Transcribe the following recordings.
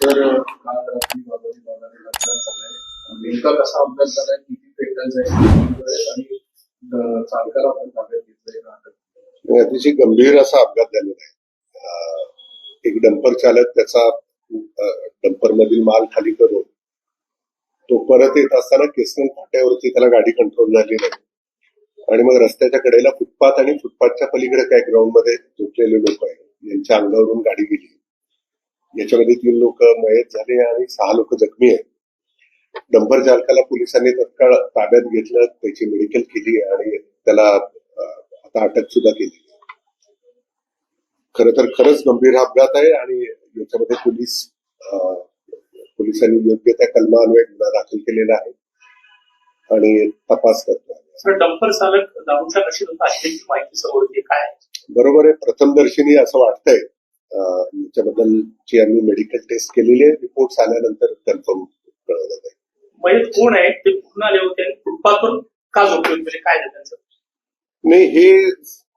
तर काल रात्री अपघात झालाय नेमका कसा अपघात झालाय किती पेट्रोल आहे आणि चालकाला आपण ताब्यात घेतलंय अतिशय गंभीर असा अपघात झालेला आहे. एक डंपर चालक त्याचा डंपर मधील माल खाली करून तो परत येत असताना केसन फाट्यावरती त्याला गाडी कंट्रोल झाली नाही. आणि मग रस्त्याच्या कडेला फुटपाथ आणि फुटपाथच्या पलीकडे काय ग्राउंडमध्ये झोपलेले लोक आहेत. त्यांच्या अंगावरून गाडी गेली. याच्यामध्ये तीन लोक मयत झाले आणि सहा लोक जखमी आहेत. डंपर चालकाला पोलिसांनी तत्काळ ताब्यात घेतलं त्याची मेडिकल केली आणि त्याला आता अटक सुद्धा केली. खर तर खरंच गंभीर अपघात आहे आणि याच्यामध्ये पोलीस पोलिसांनी योग्य त्या कलमान्वये गुन्हा दाखल केलेला आहे आणि तपास करतो डंपर चालक दारूच्या नशेत होता माहिती समोर काय बरोबर आहे. प्रथमदर्शनी असं वाटतंय. अं, याच्याबद्दलची आम्ही मेडिकल टेस्ट केलेली आहे. रिपोर्ट आल्यानंतर कन्फर्म कळवलं जाईल मयत कोण आहे? ते कुठून आले होते आणि फुटपाथवर का झोपले म्हणजे काय झालं त्यांचं? नाही हे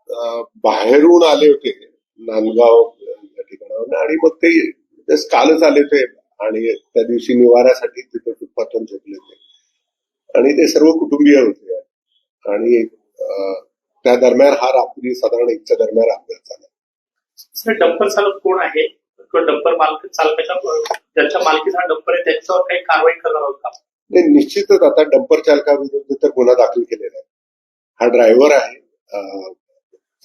अं, बाहेरून आले होते. नांदगाव या ठिकाणावर आणि मग ते just कालच आले होते. आणि त्या दिवशी निवारासाठी तिथे फुटपाथवर झोपले होते. आणि ते सर्व कुटुंबीय होते. आणि अं, त्या दरम्यान हा रात्री साधारण एकच्या दरम्यान अपघात झाला. डंपर चालक कोण आहे? तो डंपर मालक चालकाच्या ज्यांच्या मालकीचा डंपर आहे त्यांच्यावर काही कारवाई करणार आहोत का? नाही निश्चितच आता डंपर चालकाविरुद्ध तर गुन्हा दाखल केलेला आहे. हा ड्रायव्हर आहे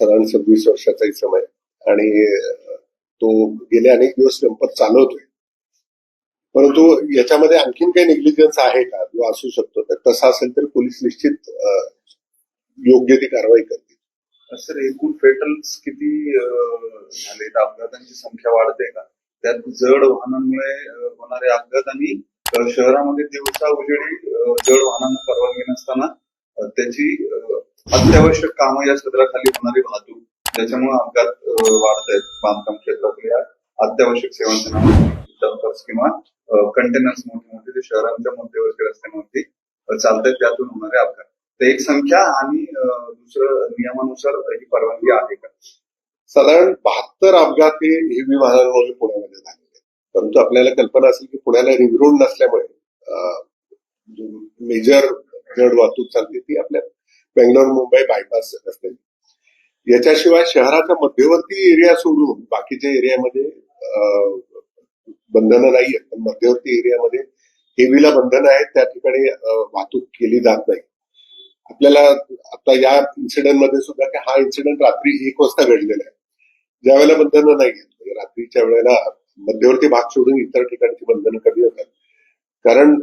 साधारण सव्वीस वर्षाचाही समय आणि तो गेले अनेक दिवस डंपर चालवतोय. परंतु याच्यामध्ये आणखीन काही निग्लिजन्स आहे का? जो असू शकतो. तर तसा असेल तर पोलीस निश्चित योग्य ती कारवाई करतील. सर एकूण फेटल्स किती झाले अपघातांची संख्या वाढते का? त्यात जड वाहनांमुळे होणारे अपघात आणि शहरामध्ये दिवसा उजेडी जड वाहनांना परवानगी नसताना त्याची अत्यावश्यक कामं या क्षेत्राखाली होणारी वाहतूक त्याच्यामुळे अपघात वाढत आहेत बांधकाम क्षेत्रातल्या अत्यावश्यक सेवांच्या नावाने डंपर्स किंवा कंटेनर्स मोठे मोठे जे शहरांच्या मध्यवर्ती रस्त्यांवरती चालतात त्यातून होणारे अपघात. तर एक संख्या आणि दुसरं नियमानुसार ही परवानगी आहे का? साधारण बहात्तर अपघात हे हेवी वाहनांमुळे पुण्यामध्ये झालेले आहेत. परंतु आपल्याला कल्पना असेल की पुण्याला रिंग रोड नसल्यामुळे मेजर जड वाहतूक चालते ती आपल्या बेंगलोर मुंबई बायपास असते याच्याशिवाय शहराचा मध्यवर्ती एरिया सोडून बाकीच्या एरियामध्ये बंधनं नाही आहेत पण मध्यवर्ती एरियामध्ये हेवीला बंधनं आहेत. त्या ठिकाणी वाहतूक केली जात नाही. आपल्याला आता या इन्सिडेंटमध्ये सुद्धा की हा इन्सिडेंट रात्री एक वाजता घडलेला आहे. ज्या वेळेला बंधनं नाही आहेत म्हणजे रात्रीच्या वेळेला मध्यवर्ती भाग सोडून इतर ठिकाणची बंधनं कमी होतात. कारण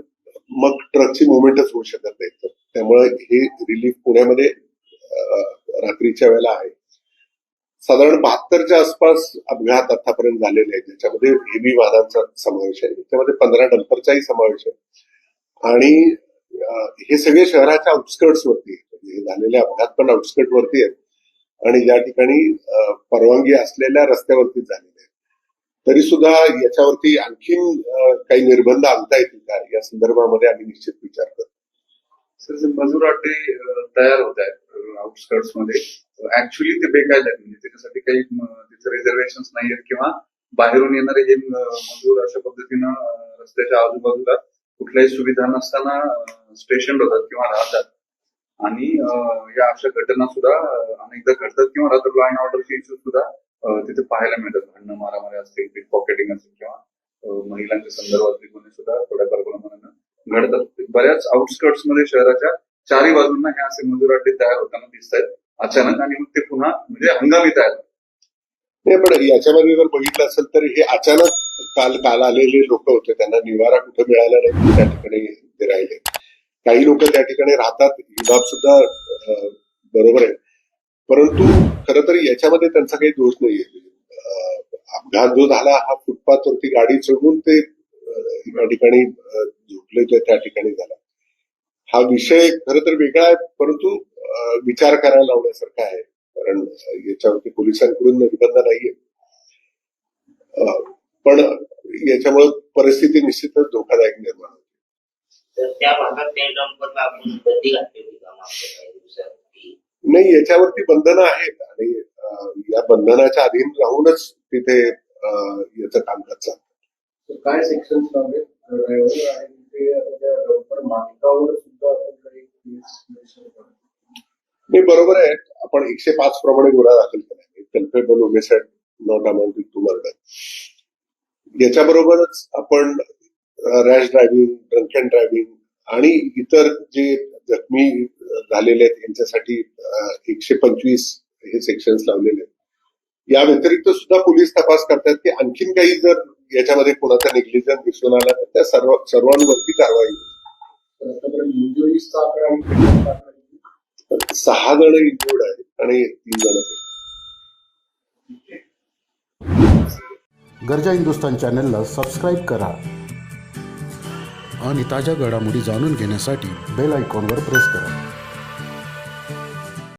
मग ट्रकची मुवमेंटच होऊ शकत नाही. तर त्यामुळे हे रिलीफ पुण्यामध्ये रात्रीच्या वेळेला आहे. साधारण बहात्तरच्या आसपास अपघात आतापर्यंत झालेले आहेत. ज्याच्यामध्ये हेवी वाहनांचा समावेश आहे. त्याच्यामध्ये पंधरा डंपरचाही समावेश आहे. आणि हे सगळे शहराच्या आउटस्कर्ट्स वरती आहेत. म्हणजे हे झालेले अपघात पण आउटस्कर्ट वरती आहेत. आणि ज्या ठिकाणी परवानगी असलेल्या रस्त्यावरतीच झालेले आहेत. तरी सुद्धा याच्यावरती आणखीन काही निर्बंध आणता येतील का? या संदर्भामध्ये आम्ही निश्चित विचार करतो. सर जे मजूर अड्डे तयार होत आहेत आउटस्कर्ट्समध्ये ऍक्च्युली ते बेकायदा म्हणजे त्याच्यासाठी काही तिथे रिझर्वेशन नाही आहेत किंवा बाहेरून येणारे हे मजूर अशा पद्धतीनं रस्त्याच्या आजूबाजूला कुठल्याही सुविधा नसताना स्टेशन होतात किंवा राहतात. आणि या अशा घटना सुद्धा अनेकदा घडतात किंवा राहतात. लॉ अँड ऑर्डरचे इश्यू सुद्धा तिथे पाहायला मिळतात. भांडणं मारामारी असतील पिक पॉकेटिंग असेल किंवा महिलांच्या संदर्भातले गुन्हे सुद्धा थोड्याफार प्रमाणानं घडतात. बऱ्याच आउटस्कर्ट्समध्ये शहराच्या चारही बाजूंना हे असे मजूर अड्डे तयार होताना दिसत आहेत अचानक आणि मग ते पुन्हा म्हणजे हंगामी तयार होतात. नाही पण याच्यामध्ये जर बघितलं असेल तर हे अचानक काल काल आलेले लोक होते. त्यांना निवारा कुठे मिळाला नाही त्या ठिकाणी ते राहिले. काही लोक त्या ठिकाणी राहतात. ही बाब सुद्धा बरोबर आहे. परंतु खर तर याच्यामध्ये त्यांचा काही दोष नाहीये. अपघात जो झाला हा फुटपाथ वरती गाडी चढून ते या एका ठिकाणी झोपले त्या ठिकाणी झाला. हा विषय खर तर वेगळा आहे परंतु विचार करायला लावण्यासारखा आहे. कारण याच्यावरती पोलिसांकडून निर्बंध नाहीये. पण याच्यामुळे परिस्थिती निश्चितच धोकादायक निर्माण होते. नाही याच्यावरती बंधनं आहेत आणि या बंधनाच्या अधीन राहूनच तिथे याचं कामकाज चालतं. तर काय सेक्शन. नाही बरोबर आहे. आपण एकशे पाच प्रमाणे गुन्हा दाखल केला culpable homicide not amounted to murder. याच्याबरोबरच आपण rash driving drunk and driving आणि इतर जे जखमी झालेले आहेत यांच्यासाठी एकशे पंचवीस हे सेक्शन्स लावलेले आहेत. या व्यतिरिक्त सुद्धा पोलीस तपास करतात की आणखीन काही जर याच्यामध्ये कोणाचा निग्लिजन्स दिसून आला तर त्या सर्व सर्वांवरती कारवाई होईल. तर? सहा जण इंजुर्ड आहेत आणि तीन जण गरजा हिंदुस्तान चॅनलला सबस्क्राईब करा आणि ताज्या घडामोडी जाणून घेण्यासाठी बेल आयकॉनवर प्रेस करा